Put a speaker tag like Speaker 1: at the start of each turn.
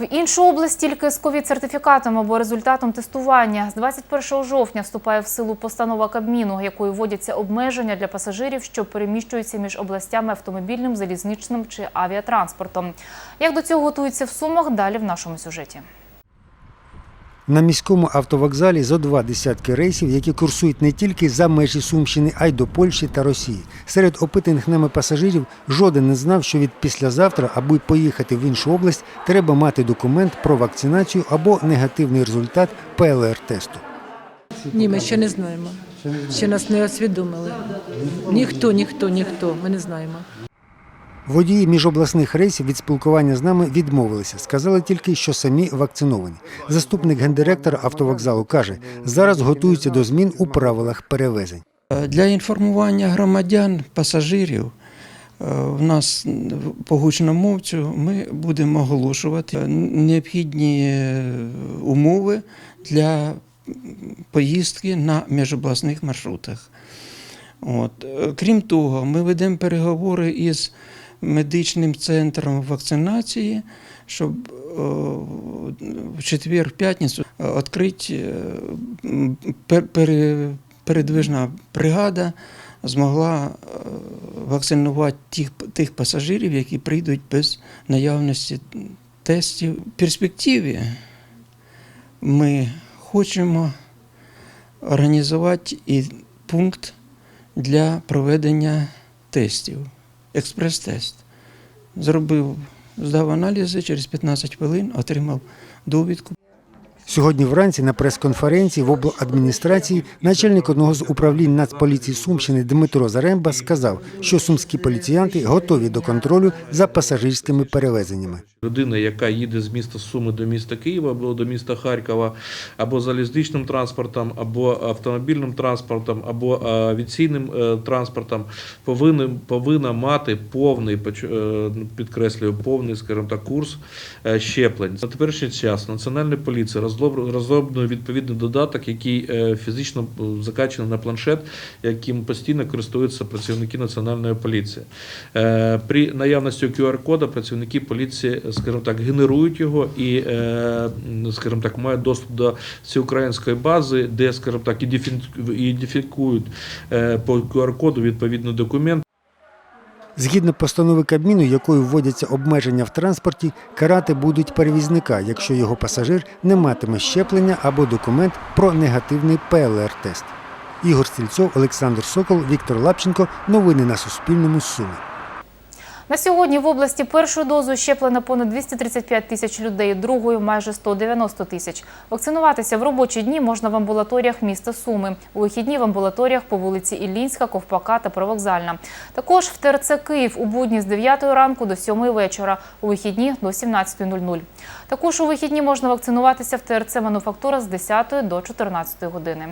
Speaker 1: В іншу область тільки з ковід-сертифікатом або результатом тестування. З 21 жовтня вступає в силу постанова Кабміну, якою вводяться обмеження для пасажирів, що переміщуються між областями автомобільним, залізничним чи авіатранспортом. Як до цього готуються в Сумах, далі в нашому сюжеті.
Speaker 2: На міському автовокзалі зо два десятки рейсів, які курсують не тільки за межі Сумщини, а й до Польщі та Росії. Серед опитаних нами пасажирів жоден не знав, що від післязавтра, аби поїхати в іншу область, треба мати документ про вакцинацію або негативний результат ПЛР-тесту.
Speaker 3: Ні, ми ще не знаємо. Ще нас не освідомили. Ніхто, ніхто, ніхто. Ми не знаємо.
Speaker 2: Водії міжобласних рейсів від спілкування з нами відмовилися. Сказали тільки, що самі вакциновані. Заступник гендиректора автовокзалу каже, зараз готуються до змін у правилах перевезень.
Speaker 4: Для інформування громадян, пасажирів е, в нас по гучномовцю ми будемо оголошувати необхідні е, умови для поїздки на міжобласних маршрутах. От. Е, Крім того, ми ведемо переговори із медичним центром вакцинації, щоб е, в четвер-п'ятницю е, відкрити е, передвижна бригада змогла вакцинувати тих, тих пасажирів, які прийдуть без наявності тестів. В перспективі ми хочемо організувати і пункт для проведення тестів. Експрес-тест. Зробив, здав аналізи, через 15 хвилин отримав довідку.
Speaker 2: Сьогодні вранці на прес-конференції в обладміністрації начальник одного з управлінь Нацполіції Сумщини Дмитро Заремба сказав, що сумські поліціянти готові до контролю за пасажирськими перевезеннями.
Speaker 5: Людина, яка їде з міста Суми до міста Києва або до міста Харкова, або залізничним транспортом, або автомобільним транспортом, або авіаційним е, транспортом, повинна, повинна мати повний, е, підкреслюю, повний, скажімо так, курс е, щеплень. На теперішній час Національна поліція розлоб- розроблено відповідний додаток, який е, фізично е, закачаний на планшет, яким постійно користуються працівники Національної поліції. Е, При наявності QR-кода працівники поліції, скажімо так, генерують його і, скажімо так, мають доступ до всеукраїнської бази, де, скажімо так, ідентифі- ідентифікують по QR-коду відповідний документ.
Speaker 2: Згідно постанови Кабміну, якою вводяться обмеження в транспорті, карати будуть перевізника, якщо його пасажир не матиме щеплення або документ про негативний ПЛР-тест. Ігор Стільцов, Олександр Сокол, Віктор Лапченко. Новини на Суспільному. Суми.
Speaker 1: На сьогодні в області першою дозою щеплено понад 235 тисяч людей, другою – майже 190 тисяч. Вакцинуватися в робочі дні можна в амбулаторіях міста Суми. У вихідні в амбулаторіях по вулиці Іллінська, Ковпака та Провокзальна. Також в ТРЦ Київ у будні з 9 ранку до 7 вечора, у вихідні до 17.00. Також у вихідні можна вакцинуватися в ТРЦ Мануфактура з 10 до 14 години.